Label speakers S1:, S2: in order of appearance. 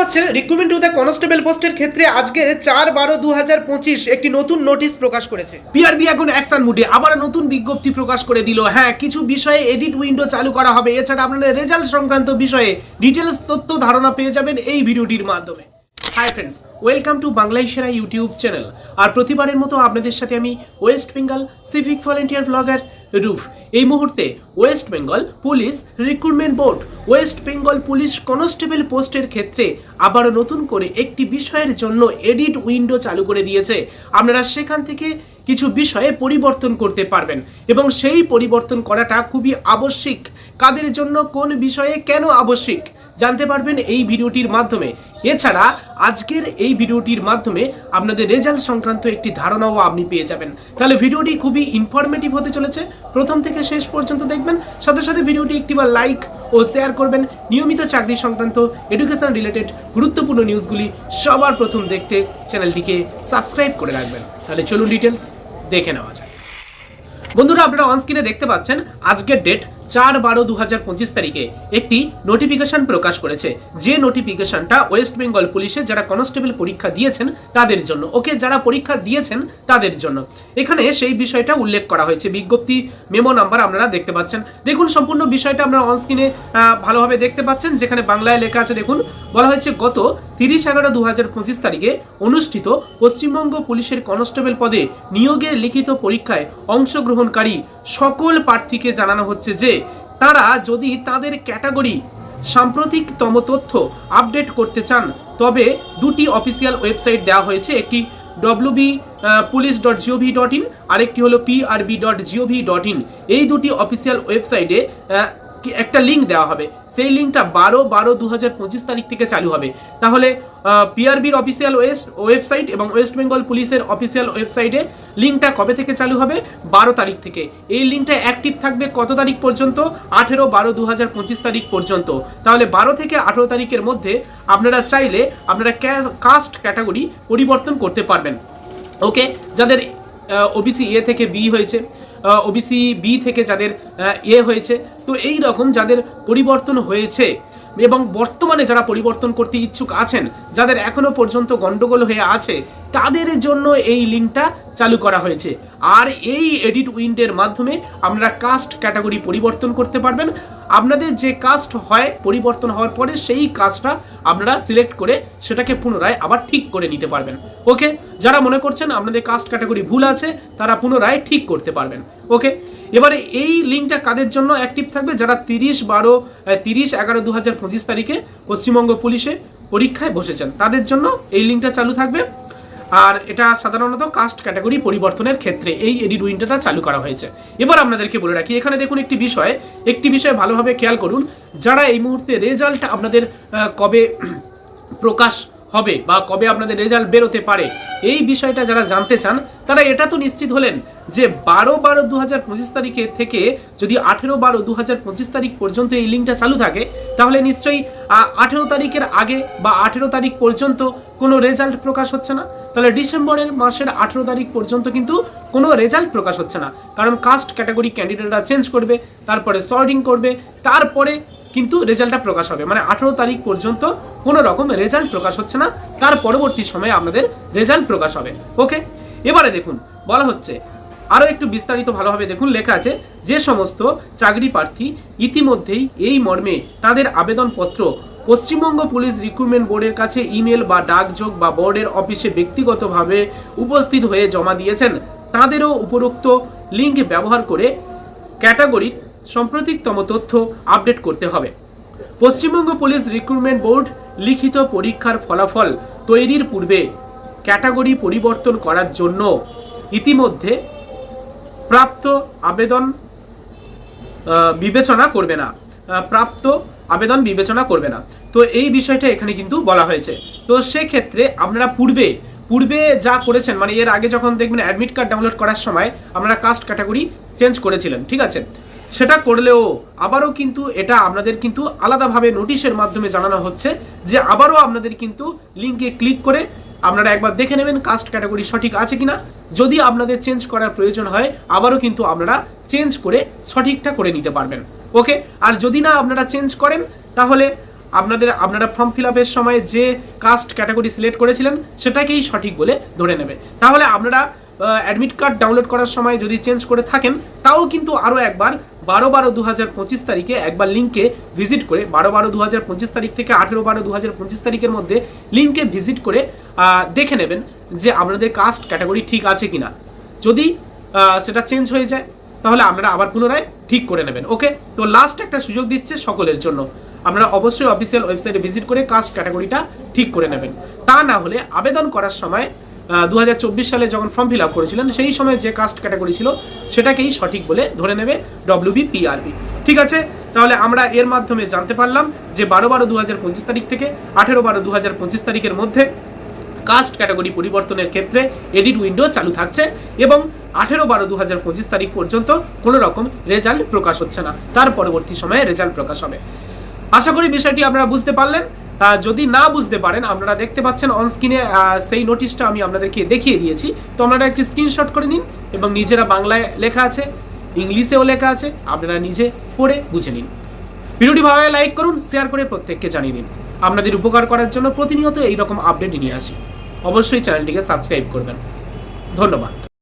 S1: পাচ্ছেন recruitment to the constable পোস্টের ক্ষেত্রে আজকে চার বারো দু পঁচিশ একটি নতুন নোটিশ প্রকাশ করেছে।
S2: পিআরবি এখন অ্যাকশন মুডে আবার নতুন বিজ্ঞপ্তি প্রকাশ করে দিল। হ্যাঁ কিছু বিষয়ে এডিট উইন্ডো চালু করা হবে। এছাড়া আপনাদের রেজাল্ট সংক্রান্ত বিষয়ে ডিটেলস তথ্য, ধারণা পেয়ে যাবেন এই ভিডিওটির মাধ্যমে। হাই ফ্রেন্ডস ওয়েলকাম টু বাংলায় সেরা ইউটিউব চ্যানেল আর প্রতিবারের মতো আপনাদের সাথে আমি West Bengal civic volunteer blogger roof এই মুহূর্তে West Bengal police recruitment board West Bengal police constable পোস্টের ক্ষেত্রে আবারও নতুন করে একটি বিষয়ের জন্য এডিট উইন্ডো চালু করে দিয়েছে। আপনারা সেখান থেকে কিছু বিষয়ে পরিবর্তন করতে পারবেন এবং সেই পরিবর্তন করাটা খুবই আবশ্যিক। কাদের জন্য কোন বিষয়ে কেন আবশ্যিক? জানতে পারবেন এই ভিডিওটির মাধ্যমে। এছাড়া, আজকের এই ভিডিওটির মাধ্যমে আপনাদের রেজাল্ট সংক্রান্ত একটি ধারণাও আপনি পেয়ে যাবেন। তাহলে ভিডিওটি খুবই ইনফরমেটিভ হতে চলেছে। প্রথম থেকে শেষ পর্যন্ত দেখবেন। সাথে সাথে ভিডিওটি একটিবার লাইক ও শেয়ার করবেন। নিয়মিত চাকরি সংক্রান্ত এডুকেশন রিলেটেড গুরুত্বপূর্ণ নিউজগুলি সবার প্রথম দেখতে চ্যানেলটিকে সাবস্ক্রাইব করে রাখবেন। তাহলে চলুন ডিটেলস দেখে নেওয়া যায় বন্ধুরা, আপনারা অনস্ক্রিনে দেখতে পাচ্ছেন, আজকের ডেট চার বারো দু হাজার পঁচিশ তারিখে একটি নোটিফিকেশন প্রকাশ করেছে। যে নোটিফিকেশনটা ওয়েস্ট বেঙ্গল পুলিশে যারা কনস্টেবল পরীক্ষা দিয়েছেন, তাদের জন্য। ওকে, যারা পরীক্ষা দিয়েছেন, তাদের জন্য। এখানে সেই বিষয়টা উল্লেখ করা হয়েছে। বিজ্ঞপ্তি মেমো নাম্বার আপনারা দেখতে পাচ্ছেন। দেখুন, সম্পূর্ণ বিষয়টা আপনারা অনস্ক্রিনে ভালোভাবে দেখতে পাচ্ছেন। যেখানে বাংলায় লেখা আছে, দেখুন, বলা হয়েছে, গত তিরিশ এগারো দু হাজার পঁচিশ তারিখে অনুষ্ঠিত পশ্চিমবঙ্গ পুলিশের কনস্টেবল পদে নিয়োগের লিখিত পরীক্ষায় অংশগ্রহণকারী সকল প্রার্থীকে জানানো হচ্ছে যে, তারা যদি তাদের ক্যাটাগরি সাম্প্রতিকতম তথ্য আপডেট করতে চান, তবে দুটি অফিসিয়াল ওয়েবসাইট দেওয়া হয়েছে। একটি WB police dot G O V dot in, আরেকটি হলো PRB dot G O V dot in. এই দুটি অফিসিয়াল ওয়েবসাইটে একটা লিঙ্ক দেওয়া হবে। সেই লিঙ্কটা বারো বারো দু হাজার পঁচিশ তারিখ থেকে চালু হবে। তাহলে পিআরবির অফিসিয়াল ওয়েস্ট ওয়েবসাইট এবং ওয়েস্ট বেঙ্গল পুলিশের অফিসিয়াল ওয়েবসাইটে লিঙ্কটা কবে থেকে চালু হবে? বারো তারিখ থেকে। এই লিঙ্কটা অ্যাক্টিভ থাকবে কত তারিখ পর্যন্ত? আঠেরো বারো দু হাজার পঁচিশ তারিখ পর্যন্ত। তাহলে বারো থেকে আঠেরো তারিখের মধ্যে আপনারা চাইলে আপনারা কাস্ট ক্যাটাগরি পরিবর্তন করতে পারবেন। ওকে যাদের ওবিসি এ থেকে বি হয়েছে ওবিসি বি থেকে যাদের এ হয়েছে। তো এই রকম যাদের পরিবর্তন হয়েছে এবং বর্তমানে যারা পরিবর্তন করতে ইচ্ছুক আছেন, যাদের এখনও পর্যন্ত গন্ডগোল হয়ে আছে, তাদের জন্য এই লিঙ্কটা চালু করা হয়েছে। আর এই এডিট উইন্ডের মাধ্যমে আপনারা কাস্ট ক্যাটাগরি পরিবর্তন করতে পারবেন। আপনাদের যে কাস্ট হয়, পরিবর্তন হওয়ার পরে সেই কাজটা আপনারা সিলেক্ট করে সেটাকে পুনরায় আবার ঠিক করে নিতে পারবেন। ওকে যারা মনে করছেন আপনাদের কাস্ট ক্যাটাগরি ভুল আছে, তারা পুনরায় ঠিক করতে পারবেন। ওকে এবারে এই লিঙ্কটা কাদের জন্য অ্যাক্টিভ থাকবে? যারা তিরিশ বারো তিরিশ এগারো দু হাজার পঁচিশ তারিখে পশ্চিমবঙ্গ পুলিশে পরীক্ষায় বসেছেন, তাদের জন্য এই লিঙ্কটা চালু থাকবে। আর এটা সাধারণত কাস্ট ক্যাটাগরি পরিবর্তনের ক্ষেত্রে এই এডিট উইন্ডোটা চালু করা হয়েছে। এবার আপনাদেরকে বলে রাখি, এখানে দেখুন একটি বিষয় একটি বিষয় ভালোভাবে খেয়াল করুন। যারা এই মুহূর্তে রেজাল্ট আপনাদের কবে প্রকাশ হবে বা কবে আপনাদের রেজাল্ট বেরোতে পারে, এই বিষয়টা যারা জানতে চান, তারা এটা তো নিশ্চিত হলেন যে বারো বারো দু হাজার পঁচিশ তারিখে থেকে যদি আঠেরো বারো দু হাজার পঁচিশ তারিখ পর্যন্ত এই লিঙ্কটা চালু থাকে, তাহলে নিশ্চয়ই আঠেরো তারিখের আগে বা আঠেরো তারিখ পর্যন্ত কোনো রেজাল্ট প্রকাশ হচ্ছে না। তাহলে ডিসেম্বরের মাসের আঠেরো তারিখ পর্যন্ত কিন্তু কোনো রেজাল্ট প্রকাশ হচ্ছে না। কারণ কাস্ট ক্যাটাগরি ক্যান্ডিডেটরা চেঞ্জ করবে, তারপরে সর্টিং করবে, তারপরে কিন্তু রেজাল্টটা প্রকাশ হবে। মানে আঠেরো তারিখ পর্যন্ত কোনো রকম রেজাল্ট প্রকাশ হচ্ছে না। তার পরবর্তী সময়ে আপনাদের রেজাল্ট প্রকাশ হবে। ওকে? এবারে দেখুন, বলা হচ্ছে আরও একটু বিস্তারিত ভালোভাবে দেখুন। লেখা আছে, যে সমস্ত চাকরি প্রার্থী ইতিমধ্যেই এই মর্মে তাদের আবেদনপত্র পশ্চিমবঙ্গ পুলিশ রিক্রুটমেন্ট বোর্ডের কাছে ইমেল বা ডাকযোগ বা বোর্ডের অফিসে ব্যক্তিগতভাবে উপস্থিত হয়ে জমা দিয়েছেন। তাদেরও উপরোক্ত লিঙ্ক ব্যবহার করে ক্যাটাগরির সাম্প্রতিকতম তথ্য আপডেট করতে হবে। পশ্চিমবঙ্গ পুলিশ রিক্রুটমেন্ট বোর্ড লিখিত পরীক্ষার ফলাফল তৈরির পূর্বে ক্যাটাগরি পরিবর্তন করার জন্য ইতিমধ্যে প্রাপ্ত আবেদন বিবেচনা করবে না। প্রাপ্ত আবেদন বিবেচনা করবে না। তো এই বিষয়টা এখানে কিন্তু বলা হয়েছে। তো সেক্ষেত্রে আপনারা পূর্বে পূর্বে যা করেছেন মানে এর আগে যখন দেখবেন অ্যাডমিট কার্ড ডাউনলোড করার সময় আপনারা কাস্ট ক্যাটাগরি চেঞ্জ করেছিলেন, ঠিক আছে? সেটা করলেও আবারও কিন্তু এটা আপনাদের কিন্তু আলাদাভাবে নোটিশের মাধ্যমে জানানো হচ্ছে যে আবারও আপনাদের কিন্তু লিঙ্কে ক্লিক করে আপনারা একবার দেখে নেবেন কাস্ট ক্যাটাগরি সঠিক আছে কিনা। যদি আপনাদের চেঞ্জ করার প্রয়োজন হয়, আবারও কিন্তু আপনারা চেঞ্জ করে সঠিকটা করে নিতে পারবেন। ওকে? আর যদি না আপনারা চেঞ্জ করেন, তাহলে আপনাদের, আপনারা ফর্ম ফিল আপের সময় যে কাস্ট ক্যাটাগরি সিলেক্ট করেছিলেন, সেটাকেই সঠিক বলে ধরে নেবে। তাহলে আপনারা অ্যাডমিট কার্ড ডাউনলোড করার সময় যদি চেঞ্জ করে থাকেন, তাও কিন্তু আরও একবার বারো বারো দু হাজার পঁচিশ তারিখে একবার লিঙ্কে ভিজিট করে বারো বারো দু হাজার পঁচিশ তারিখ থেকে আঠেরো বারো দু হাজার পঁচিশ তারিখের মধ্যে লিঙ্কে ভিজিট করে দেখে নেবেন যে আপনাদের কাস্ট ক্যাটাগরি ঠিক আছে কিনা। যদি সেটা চেঞ্জ হয়ে যায়, তাহলে আপনারা আবার পুনরায় ঠিক করে নেবেন। ওকে? তো লাস্ট একটা সুযোগ দিচ্ছে সকলের জন্য। আপনারা অবশ্যই অফিসিয়াল ওয়েবসাইটে ভিজিট করে কাস্ট ক্যাটাগরিটা ঠিক করে নেবেন। তা না হলে আবেদন করার সময় দু হাজার চব্বিশ সালে যখন ফর্ম ফিল আপ করেছিলেন, সেই সময় যে কাস্ট ক্যাটাগরি ছিল, সেটাকেই সঠিক বলে ধরে নেবে ডব্লিউবি পিআরবি ঠিক আছে? তাহলে আমরা এর মাধ্যমে জানতে পারলাম যে বারো বারো দু তারিখ থেকে আঠেরো বারো দু তারিখের মধ্যে কাস্ট ক্যাটাগরি পরিবর্তনের ক্ষেত্রে এডিট উইন্ডো চালু থাকছে এবং আঠেরো বারো দু তারিখ পর্যন্ত কোনো রকম রেজাল্ট প্রকাশ হচ্ছে না। তার পরবর্তী সময়ে রেজাল্ট প্রকাশ হবে। আশা করি বিষয়টি আপনারা বুঝতে পারলেন। যদি না বুঝতে পারেন, আপনারা দেখতে পাচ্ছেন অনস্ক্রিনে সেই নোটিশটা আমি আপনাদেরকে দেখিয়ে দিয়েছি। তো আপনারা একটি স্ক্রিনশট করে নিন এবং নিজেরা বাংলায় লেখা আছে, ইংলিশেও লেখা আছে, আপনারা নিজে পড়ে বুঝে নিন। ভিডিওটি ভালো লাইক করুন শেয়ার করে প্রত্যেককে জানিয়ে দিন। আপনাদের উপকার করার জন্য প্রতিনিয়ত এইরকম আপডেট নিয়ে আসি। অবশ্যই চ্যানেলটিকে সাবস্ক্রাইব করবেন। ধন্যবাদ।